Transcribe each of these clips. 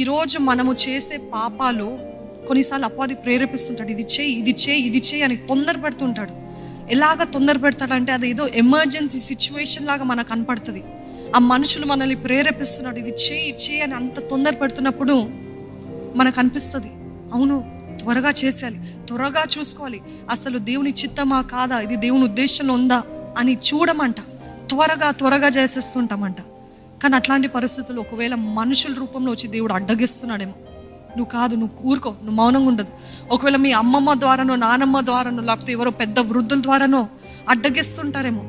ఈరోజు మనము చేసే పాపాలు కొన్నిసార్లు అపాది ప్రేరేపిస్తుంటాడు ఇది చేయి ఇది చేయి ఇది చేయి అని తొందరపడుతుంటాడు. ఎలాగ తొందర పెడతాడంటే అది ఏదో ఎమర్జెన్సీ సిచ్యువేషన్ లాగా మనకు కనపడుతుంది. ఆ మనుషులు మనల్ని ప్రేరేపిస్తున్నాడు ఇది చేయి చేయి అని అంత తొందర పెడుతున్నప్పుడు మనకు అనిపిస్తుంది అవును త్వరగా చేసేయాలి త్వరగా చూసుకోవాలి అసలు దేవుని చిత్తమా కాదా ఇది దేవుని ఉద్దేశంలో ఉందా అని చూడమంట త్వరగా త్వరగా చేసేస్తుంటామంట. కానీ అట్లాంటి పరిస్థితులు ఒకవేళ మనుషుల రూపంలో వచ్చి దేవుడు అడ్డగిస్తున్నాడేమో. నువ్వు కాదు నువ్వు కూరుకో నువ్వు మౌనంగా ఉండదు. ఒకవేళ మీ అమ్మమ్మ ద్వారానో నానమ్మ ద్వారానో లేకపోతే ఎవరో పెద్ద వృద్ధుల ద్వారానో అడ్డగిస్తుంటారేమో.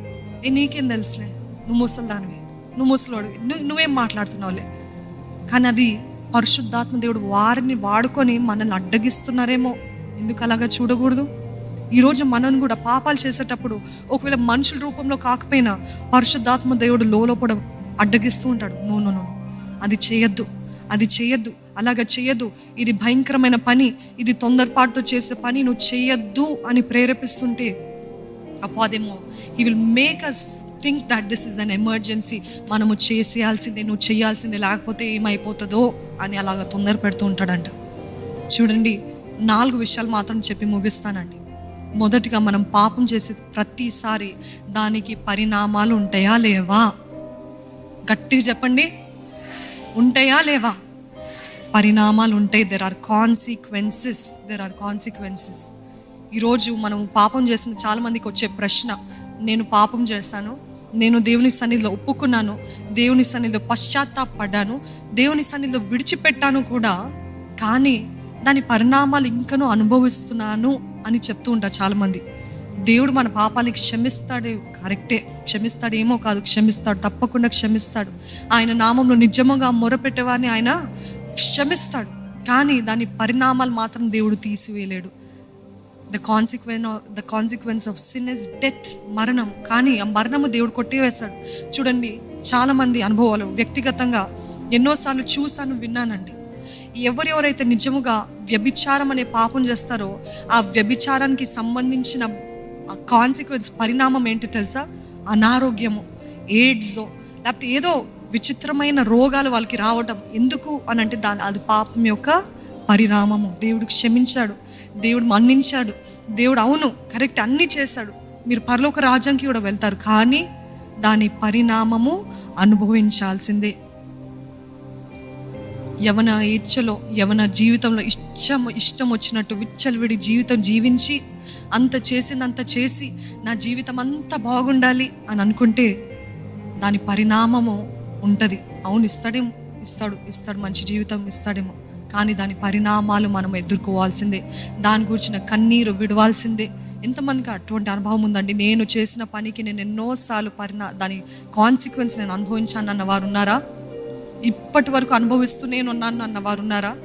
ఏ నీకేం తెలుసులే? నువ్వు ముసలిదానివి నువ్వు ముసలోడివి నువ్వు నువ్వేం మాట్లాడుతున్నావులే? కానీ అది పరిశుద్ధాత్మ దేవుడు వారిని వాడుకొని మనల్ని అడ్డగిస్తున్నారేమో. ఎందుకు అలాగా చూడకూడదు? ఈరోజు మనం కూడా పాపాలు చేసేటప్పుడు ఒకవేళ మనుషుల రూపంలో కాకపోయినా పరిశుద్ధాత్మ దేవుడు లోపల అడ్డగిస్తూ ఉంటాడు. నో నో నో అది చేయొద్దు. అది చేయొద్దు. అలాగ చేయొద్దు. ఇది భయంకరమైన పని. ఇది తొందరపాటుతో చేసే పని. నువ్వు చేయొద్దు అని ప్రేరేపిస్తుంటే అపోదేమో he will make us think that this is an emergency మనము చేసేయాల్సిందే. నువ్వు చేయాల్సిందే. లేకపోతే ఏమైపోతుందో అని అలాగ తొందర పెడుతూ ఉంటాడంట. చూడండి నాలుగు విషయాలు మాత్రం చెప్పి ముగిస్తానండి. మొదటిగా మనం పాపం చేసే ప్రతిసారి దానికి పరిణామాలు ఉంటాయా లేవా? గట్టిగా చెప్పండి. ఉంటాయా లేవా? పరిణామాలు ఉంటాయి there are consequences there are consequences ఈరోజు మనం పాపం చేసిన చాలామందికి వచ్చే ప్రశ్న నేను పాపం చేశాను నేను దేవుని సన్నిధిలో ఒప్పుకున్నాను దేవుని సన్నిధిలో పశ్చాత్తాపడ్డాను దేవుని సన్నిధిలో విడిచిపెట్టాను కూడా కానీ దాని పరిణామాలు ఇంకనూ అనుభవిస్తున్నాను అని చెప్తూ ఉంటారు చాలామంది. దేవుడు మన పాపాన్ని క్షమిస్తాడే కరెక్టే. క్షమిస్తాడేమో కాదు క్షమిస్తాడు తప్పకుండా క్షమిస్తాడు. ఆయన నామంలో నిజముగా మొరపెట్టేవారిని ఆయన క్షమిస్తాడు. కానీ దాని పరిణామాలు మాత్రం దేవుడు తీసివేయలేడు. The consequence the consequence of sin is death మరణం. కానీ ఆ మరణము దేవుడు కొట్టివేశాడు. చూడండి చాలామంది అనుభవాలు వ్యక్తిగతంగా ఎన్నోసార్లు చూశాను విన్నానండి. ఎవరెవరైతే నిజముగా వ్యభిచారం అనే పాపం చేస్తారో ఆ వ్యభిచారానికి సంబంధించిన కాన్సిక్వెన్స్ పరిణామం ఏంటి తెలుసా? అనారోగ్యము ఎయిడ్స్ లేకపోతే ఏదో విచిత్రమైన రోగాలు వాళ్ళకి రావటం ఎందుకు అని అంటే దాని అది పాపం యొక్క పరిణామము. దేవుడు క్షమించాడు దేవుడు మన్నించాడు దేవుడు అవును కరెక్ట్ అన్నీ చేశాడు. మీరు పరలోక రాజ్యానికి కూడా వెళ్తారు కానీ దాని పరిణామము అనుభవించాల్సిందే. యవన ఇచ్చలో యవన జీవితంలో ఇష్టం ఇష్టం వచ్చినట్టు విచ్చలవిడి జీవితం జీవించి అంత చేసిందంత చేసి నా జీవితం అంతా బాగుండాలి అని అనుకుంటే దాని పరిణామము ఉంటుంది. అవును ఇస్తాడేమో ఇస్తాడు ఇస్తాడు మంచి జీవితం ఇస్తాడేమో. కానీ దాని పరిణామాలు మనం ఎదుర్కోవాల్సిందే. దాని గురించిన కన్నీరు విడవాల్సిందే. ఎంతమందికి అటువంటి అనుభవం ఉందండి? నేను చేసిన పనికి నేను ఎన్నోసార్లు పరిణా దాని కాన్సిక్వెన్స్ నేను అనుభవించాను అన్న వారు ఉన్నారా? ఇప్పటి వరకు అనుభవిస్తూ నేను ఉన్నాను అన్న వారు ఉన్నారా?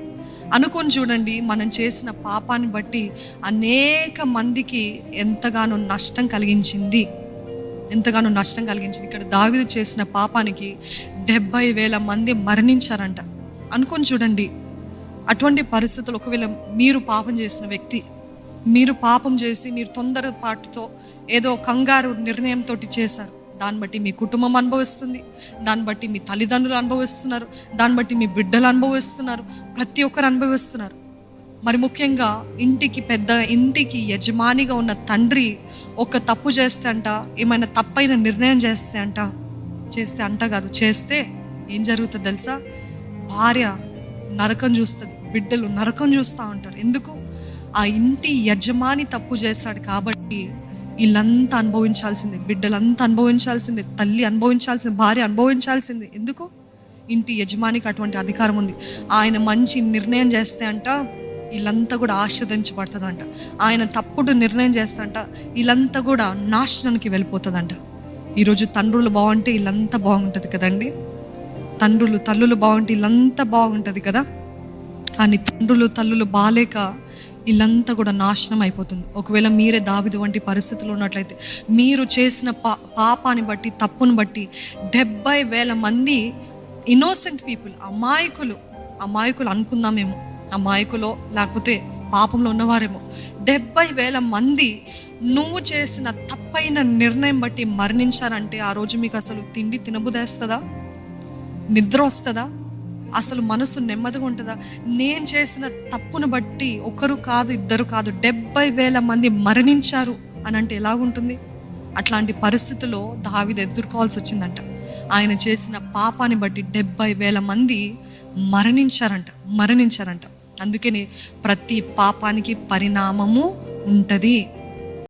అనుకొని చూడండి మనం చేసిన పాపాన్ని బట్టి అనేక మందికి ఎంతగానో నష్టం కలిగించింది. ఎంతగానో నష్టం కలిగించింది. ఇక్కడ దావిదు చేసిన పాపానికి డెబ్బై వేల మంది మరణించారంట. అనుకొని చూడండి అటువంటి పరిస్థితులు ఒకవేళ మీరు పాపం చేసిన వ్యక్తి మీరు పాపం చేసి మీరు తొందరపాటుతో ఏదో కంగారు నిర్ణయంతో చేశారు దాన్ని బట్టి మీ కుటుంబం అనుభవిస్తుంది దాన్ని బట్టి మీ తల్లిదండ్రులు అనుభవిస్తున్నారు దాన్ని బట్టి మీ బిడ్డలు అనుభవిస్తున్నారు ప్రతి ఒక్కరు అనుభవిస్తున్నారు. మరి ముఖ్యంగా ఇంటికి పెద్ద ఇంటికి యజమానిగా ఉన్న తండ్రి ఒక తప్పు చేస్తే అంట ఏమైనా తప్పైన నిర్ణయం చేస్తే అంట చేస్తే అంట కాదు చేస్తే ఏం జరుగుతుంది తెలుసా? భార్య నరకం చూస్తుంది బిడ్డలు నరకం చూస్తూ ఉంటారు. ఎందుకు? ఆ ఇంటి యజమాని తప్పు చేస్తాడు కాబట్టి వీళ్ళంతా అనుభవించాల్సిందే బిడ్డలంతా అనుభవించాల్సిందే తల్లి అనుభవించాల్సింది భార్య అనుభవించాల్సిందే. ఎందుకు? ఇంటి యజమానికి అటువంటి అధికారం ఉంది. ఆయన మంచి నిర్ణయం చేస్తే అంట వీళ్ళంతా కూడా ఆశ్రదించబడుతుందంట. ఆయన తప్పుడు నిర్ణయం చేస్తంట వీళ్ళంతా కూడా నాశనానికి వెళ్ళిపోతుందంట. ఈరోజు తండ్రులు బాగుంటే వీళ్ళంతా బాగుంటుంది కదండి? తండ్రులు తల్లులు బాగుంటే వీళ్ళంతా బాగుంటుంది కదా? కానీ తండ్రులు తల్లులు బాలేక ఇల్లంతా కూడా నాశనం అయిపోతుంది. ఒకవేళ మీరే దావిదు వంటి పరిస్థితులు ఉన్నట్లయితే మీరు చేసిన పా పాపాన్ని బట్టి తప్పును బట్టి డెబ్బై వేల మంది ఇన్నోసెంట్ పీపుల్ అమాయకులు అమాయకులు అనుకుందామేమో అమాయకులో లేకపోతే పాపంలో ఉన్నవారేమో. డెబ్బై వేల మంది నువ్వు చేసిన తప్పైన నిర్ణయం బట్టి మరణించారంటే ఆ రోజు మీకు అసలు తిండి తినబుదేస్తుందా నిద్ర వస్తుందా? అసలు మనసు నెమ్మదిగా ఉంటుందా? నేను చేసిన తప్పును బట్టి ఒకరు కాదు ఇద్దరు కాదు డెబ్బై వేల మంది మరణించారు అని అంటే ఎలాగుంటుంది? అట్లాంటి పరిస్థితుల్లో దావిది ఎదుర్కోవాల్సి వచ్చిందంట. ఆయన చేసిన పాపాన్ని బట్టి డెబ్బై వేల మంది మరణించారంట మరణించారంట. అందుకని ప్రతి పాపానికి పరిణామము ఉంటుంది.